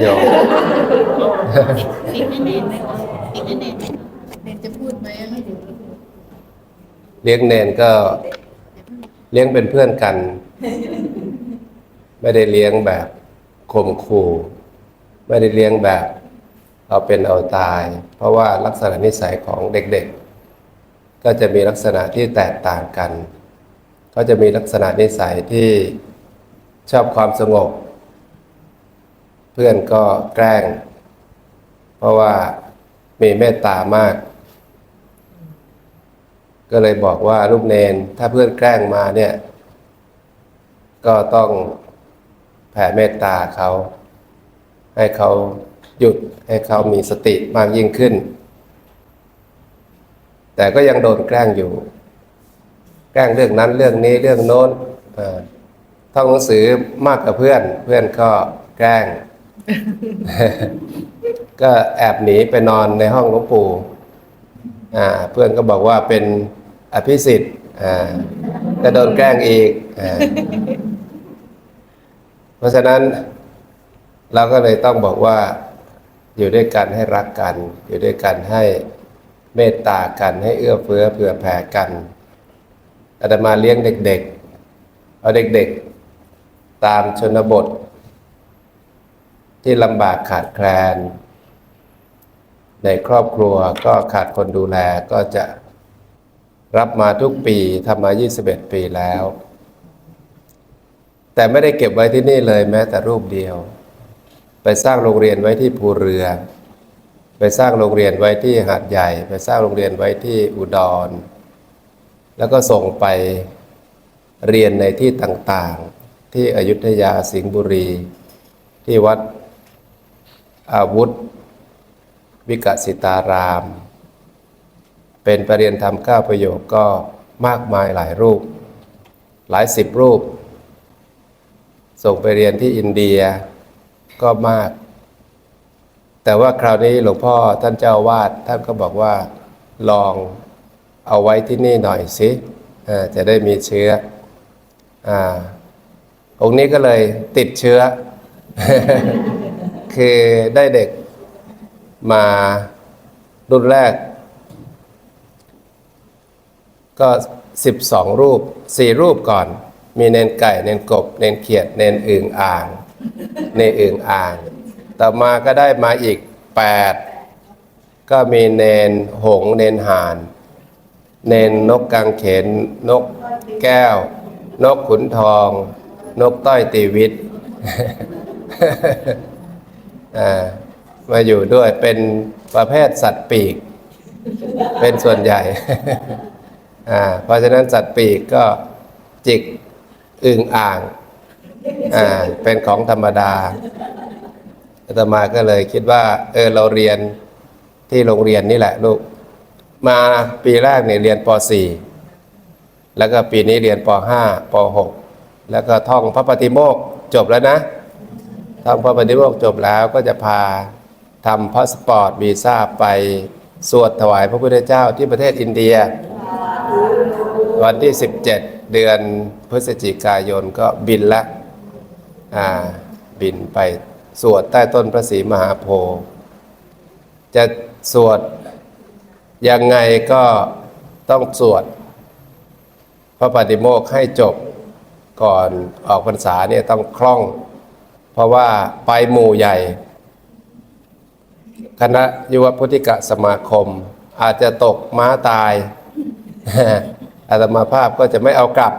โยมติดแน่นๆไหมคะติดแน่นเนนจะพูดไหมอเลี้ยงเนนก็เลี้ยงเป็นเพื่อนกัน ไม่ได้เลี้ยงแบบข่มขู่ไม่ได้เลี้ยงแบบเอาเป็นเอาตาย เพราะว่าลักษณะนิสัยของเด็กๆ ก็จะมีลักษณะที่แตกต่างกัน ก็จะมีลักษณะนิสัยที่ชอบความสงบ เพื่อนก็แกล้ง เพราะว่ามีเมตตามาก ก็เลยบอกว่าลูกเนนถ้าเพื่อนแกล้งมาเนี่ย ก็ต้องแผ่เมตตาเขา ให้เขาหยุดให้เขามีสติมากยิ่งขึ้น แต่ก็ยังโดนแกล้งอยู่ แกล้งเรื่องนั้นเรื่องนี้เรื่องโน้นท่องหนังสือมากกว่าเพื่อน เพื่อนก็แกล้ง ก็แอบหนีไปนอนในห้องหลวงปู่เพื่อนก็บอกว่าเป็นอภิสิทธิ์ก็โดนแกล้งอีกอเพราะฉะนั้นเราก็เลยต้องบอกว่า อยู่ด้วยกันให้รักกัน อยู่ด้วยกันให้เมตตากันให้เอื้อเฟื้อเผื่อแผ่กันอาตมาเลี้ยงเด็กๆเอาเด็กๆ ตามชนบท ที่ลำบากขาดแคลน ในครอบครัวก็ขาดคนดูแลก็จะรับมาทุกปีทำมา 21 ปีแล้ว แต่ไม่ได้เก็บไว้ที่นี่เลยแม้แต่รูปเดียว ไปสร้างโรงเรียนไว้ที่ภูเรือ ไปสร้างโรงเรียนไว้ที่หาดใหญ่ ไปสร้างโรงเรียนไว้ที่อุดร แล้วก็ส่งไปเรียนในที่ต่างๆ ที่อยุธยาสิงห์บุรี ที่วัด อาวุธ วิกสิตาราม เป็นประเรียนธรรมเก้าประโยคก็มากมายหลายรูป หลายสิบรูป ส่งไปเรียนที่อินเดียก็มาก แต่ว่าคราวนี้หลวงพ่อท่านเจ้าวาดท่านก็บอกว่าลองเอาไว้ที่นี่หน่อยสิจะได้มีเชื้ออองค์นี้ก็เลยติดเชื้อ คือได้เด็กมารุ่นแรก ก็ 12 รูป 4 รูปก่อน มีเนนไก่ เนนกบ เนนเขียด เนนอึ่งอ่าง เนนอึ่งอ่าง ต่อมาก็ได้มาอีก 8 ก็มีเนนหงส์เนนห่าน เนนนกกังเขน นกแก้ว นกขุนทอง นกต้อยตีวิตอ่า มาอยู่ด้วยเป็นประเภทสัตว์ปีก เป็นส่วนใหญ่เพราะฉะนั้นสัตว์ปีกก็จิกอึ่งอ่างเป็นของธรรมดาอาตมาก็เลยคิดว่า เออเราเรียนที่โรงเรียนนี่แหละลูก มาปีแรกเนี่ยเรียนป .4 แล้วก็ปีนี้เรียนป .5 ป .6 แล้วก็ท่องพระปฏิโมกจบแล้วนะ ทำพระปฏิโมกจบแล้วก็จะพาทำพาสปอร์ตวีซ่าไปสวดถวายพระพุทธเจ้าที่ประเทศอินเดีย วันที่ 17 เดือนพฤศจิกายนก็บินละอ่าบินไปสวดใต้ต้นพระศรีมหาโพธิ์จะสวดยังไงก็ต้องสวด พระปฏิโมกให้จบก่อนออกพรรษาเนี่ยต้องคล่อง เพราะว่าไปหมู่ใหญ่ คณะยุวพุทธิกสมาคม อาจจะตกม้าตายอาตมาภาพก็จะไม่เอากลับ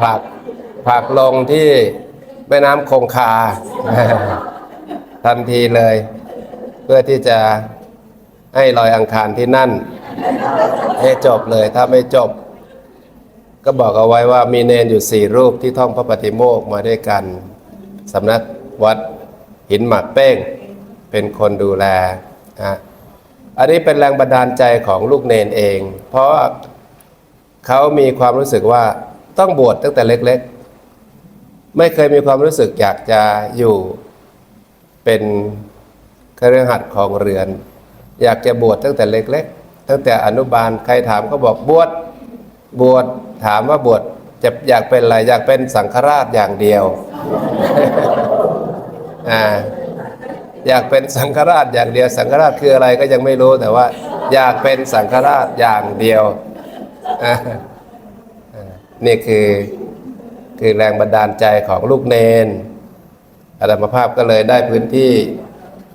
ผลักผลักลงที่แม่น้ำคงคา ทันทีเลย เพื่อที่จะให้ลอยอังคารที่นั่น ให้จบเลยถ้าไม่จบ ก็บอกเอาไว้ว่ามีเนนอยู่สี่รูปที่ท่องพระปฏิโมกมาด้วยกันสำนักวัดหินหมากเป้ง เป็นคนดูแลนะอันนี้เป็นแรงบันดาลใจของลูกเนนเอง เพราะเขามีความรู้สึกว่าต้องบวชตั้งแต่เล็กๆ ไม่เคยมีความรู้สึกอยากจะอยู่เป็นเครือขัดของเรือน อยากจะบวชตั้งแต่เล็ก ๆ ตั้งแต่อนุบาลใครถามก็บอกบวชบวช ถามว่าบวชจะอยากเป็นอะไรอยากเป็นสังฆราชอย่างเดียวอ่าอยากเป็นสังฆราชอย่างเดียว สังฆราชคืออะไรก็ยังไม่รู้แต่ว่า อยากเป็นสังฆราชอย่างเดียวนี่คือคือแรงบันดาลใจของลูกเนนอาตมาภาพก็เลยได้พื้นที่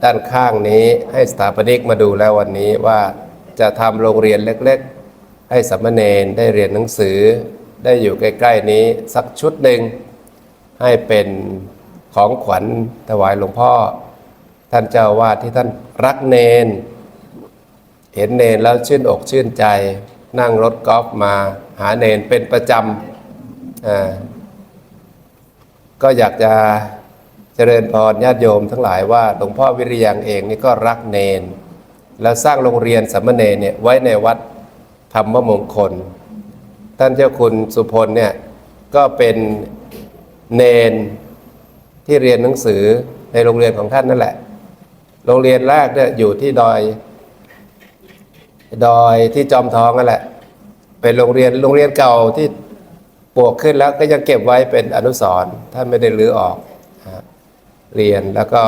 ด้านข้างนี้ให้สถาปนิกมาดูแล้ววันนี้ว่าจะทำโรงเรียนเล็ก ๆ ให้สามเณรได้เรียนหนังสือ ได้อยู่ใกล้ ๆ นี้สักชุดหนึ่งให้เป็นของขวัญถวายหลวงพ่อ ท่านเจ้าวาดที่ท่านรักเนน เห็นเนนแล้วชื่นอกชื่นใจ นั่งรถกอล์ฟมาหาเนนเป็นประจำก็อยากจะเจริญพรญาติโยมทั้งหลายว่าหลวงพ่อวิริยังเองนี่ก็รักเนน แล้วสร้างโรงเรียนสามเณรเนี่ยไว้ในวัด ธรรมมงคล ท่านเจ้าคุณสุพลเนี่ยก็เป็นเนนที่เรียนหนังสือในโรงเรียนของท่านนั่นแหละ โรงเรียนแรกเนี่ยอยู่ที่ดอยดอยที่จอมทองนั่นแหละ เป็นโรงเรียนโรงเรียนเก่าที่ปวกขึ้นแล้วก็ยังเก็บไว้เป็นอนุสรณ์ท่านไม่ได้รื้อออกเรียนแล้วก็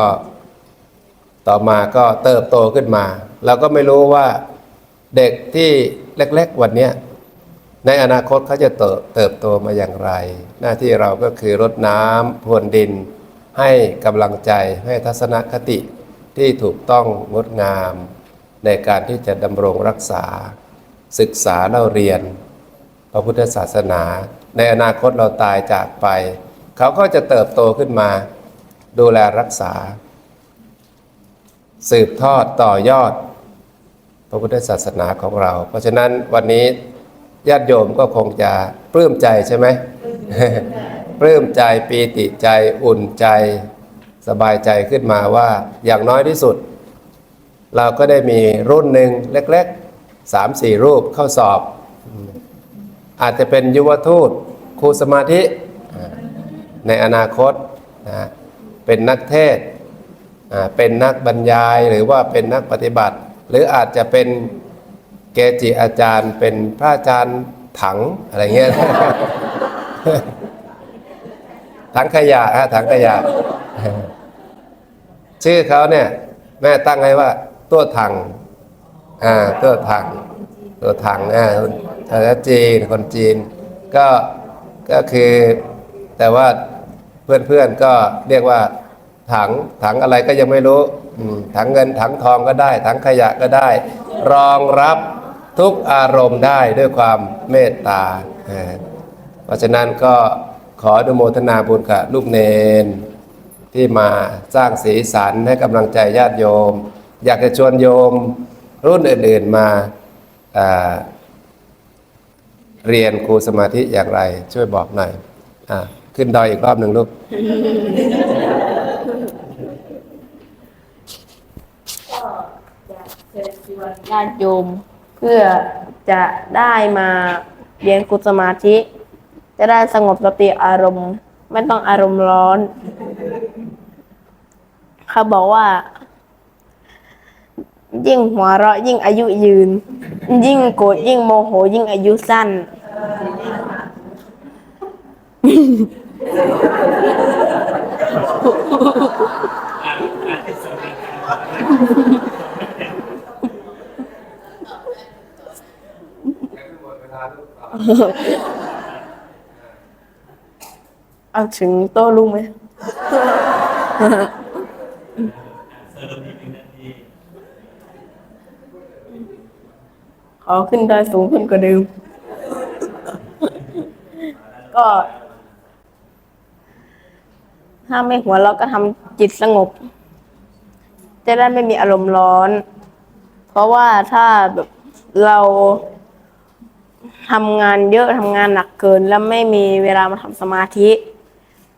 ต่อมาก็เติบโตขึ้นมา เราก็ไม่รู้ว่าเด็กที่ เล็ก ๆ วันนี้ในอนาคตเขาจะเติบเติบโตมาอย่างไร หน้าที่เราก็คือรดน้ำพรวนดิน ให้กำลังใจให้ทัศนคติที่ถูกต้องงดงาม ในการที่จะดำรงรักษา ศึกษาเราเรียน พระพุทธศาสนา ในอนาคตเราตายจากไป เขาก็จะเติบโตขึ้นมา ดูแลรักษา สืบทอดต่อยอด พระพุทธศาสนาของเรา เพราะฉะนั้นวันนี้ญาติโยมก็คงจะปลื้มใจใช่ไหมปลื้มใจปีติใจอุ่นใจ สบายใจขึ้นมาว่าอย่างน้อยที่สุด เราก็ได้มีรุ่นหนึ่งเล็กๆสามสี่รูปเข้าสอบ อาจจะเป็นยุวทูตครูสมาธิอ่าในอนาคตนะเป็นนักเทศน์อ่าเป็นนักบรรยายหรือว่าเป็นนักปฏิบัติ หรืออาจจะเป็นเกจิอาจารย์เป็นพระอาจารย์ถังอะไรเงี้ยถังขยะฮะถังขยะ ชื่อเขาเนี่ย แม่ตั้งให้ว่า ตัวถังอ่าตัวถัง ตัวถังอ่าภาษาจีนคนจีน ก็ก็คือแต่ว่าเพื่อนๆก็เรียกว่าถังถังอะไรก็ยังไม่รู้ ถังเงินถังทองก็ได้ถังขยะก็ได้ รองรับทุกอารมณ์ได้ด้วยความเมตตา เพราะฉะนั้นก็ขออนุโมทนาบุญกับลูกเนน ที่มาสร้างสีสันให้กำลังใจญาติโยม อยากจะชวนโยมรุ่นอื่นๆมาาเรียนครูสมาธิอย่างไร ช่วยบอกหน่อยอขึ้นดอยอีกรอบหนึ่งลูก ญาติโยม เพื่อจะได้มาเรียนกุสมาธิ จะได้สงบสติอารมณ์ ไม่ต้องอารมณ์ร้อน เขาบอกว่า ยิ่งหัวเราะยิ่งอายุยืน ยิ่งโกรธยิ่งโมโห ยิ่งอายุสั้น เอาถึงโต้ลุงไหมขอขึ้นได้สูงขึ้นกว่าเดิม ก็ ถ้าไม่หัวเราะก็ทำจิตสงบ จะได้ไม่มีอารมณ์ร้อน เพราะว่าถ้าแบบเรา ทำงานเยอะทำงานหนักเกิน แล้วไม่มีเวลามาทำสมาธิ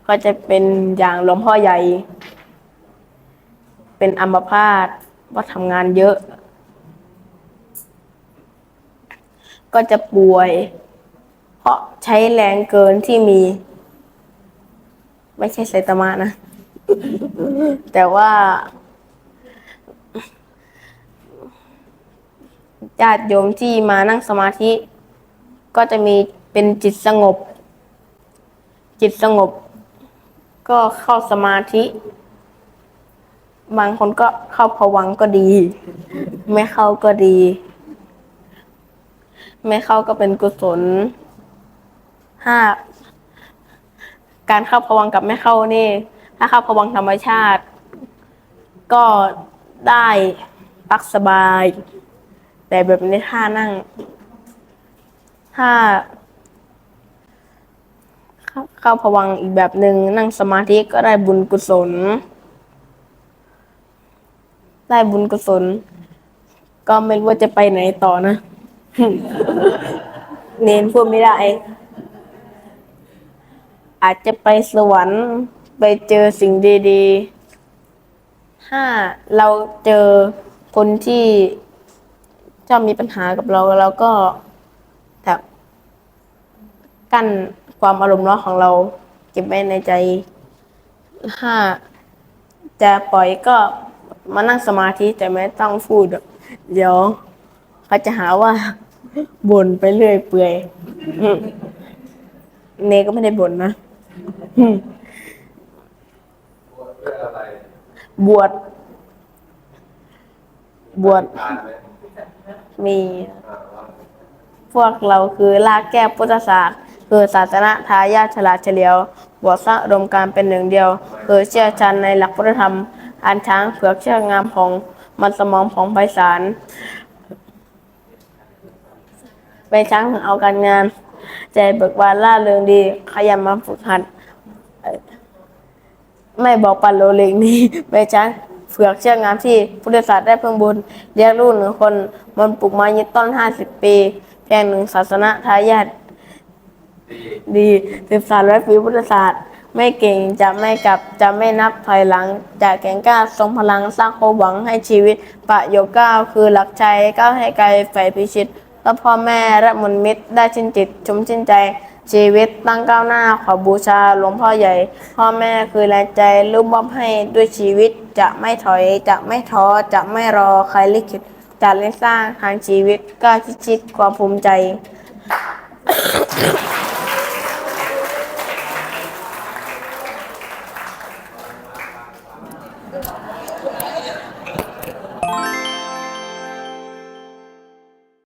ก็จะเป็นอย่างหลวงพ่อใหญ่ เป็นอัมพาตว่าทำงานเยอะ ก็จะป่วย เพราะใช้แรงเกินที่มี ไม่ใช่ไซตามะนะ แต่ว่าญาติโยมที่มานั่งสมาธิ ก็จะมีเป็นจิตสงบ จิตสงบ ก็เข้าสมาธิ บางคนก็เข้าพวังก็ดี ไม่เข้าก็ดี ไม่เข้าก็เป็นกุศลห้าการเข้าพวังกับไม่เข้านี่ ถ้าเข้าพวังธรรมชาติ ก็ได้พักสบาย แต่แบบนี้ท่านั่ง ถ้าเข้าเข้าพวังอีกแบบหนึ่งนั่งสมาธิก็ได้บุญกุศล ได้บุญกุศล ก็ไม่รู้ว่าจะไปไหนต่อนะ เน้นพูดไม่ได้ อาจจะไปสวรรค์ไปเจอสิ่งดีๆ ถ้าเราเจอคนที่ชอบมีปัญหากับเราเราก็ กั้นความอารมณ์ร้อนของเรา เก็บไว้ในใจถ้าจะปล่อยก็มานั่งสมาธิแต่ไม่ต้องพูดอะเดี๋ยวเขาจะหาว่าบ่นไปเรื่อยเปื่อยเนก็ไม่ได้บ่นนะบวชบวชมี พวกเราคือลากแก้วพุทธศาสตร์ คือศาสนาทายาทฉลาดเฉลียวบวชสร้างอุดมการเป็นหนึ่งเดียว คือเชื่อชันในหลักพุทธธรรม อันช้างเผือกเชือกงามของมันสมองของไพศาลเป็นช้างถึงเอาการงาน ใจเบิกบานล่าเริงดี ขยันมาฝึกหัด ไม่บอกปันโลเล็กนี้ใบช้างเผือกเชือกงามที่พุทธศาสตร์ได้เพิ่งบุญเลี้ยงลูกหนึ่งคนมันปลูกไม้ยึดต้นห้าสิบปี เพียงหนึ่งศาสนาทายาท ดีสืบสานร้อยปีพุทธศาสตร์ ไม่เก่งจะไม่กลับจะไม่นับถอยหลัง จะแข่งกล้าทรงพลังสร้างความหวังให้ชีวิต ประโยคเก้าคือหลักใจก้าวให้ไกลใฝ่พิชิตและพ่อแม่และมุนมิตรได้ชินจิตชมชินใจ ชีวิตตั้งก้าวหน้าขอบูชาหลวงพ่อใหญ่ พ่อแม่คือแรงใจรูปมอบให้ด้วยชีวิตจะไม่ถอยจะไม่ท้อจะไม่รอใครลิขิตจะเล่นสร้างทางชีวิตก้าชิดชิดความภูมิใจ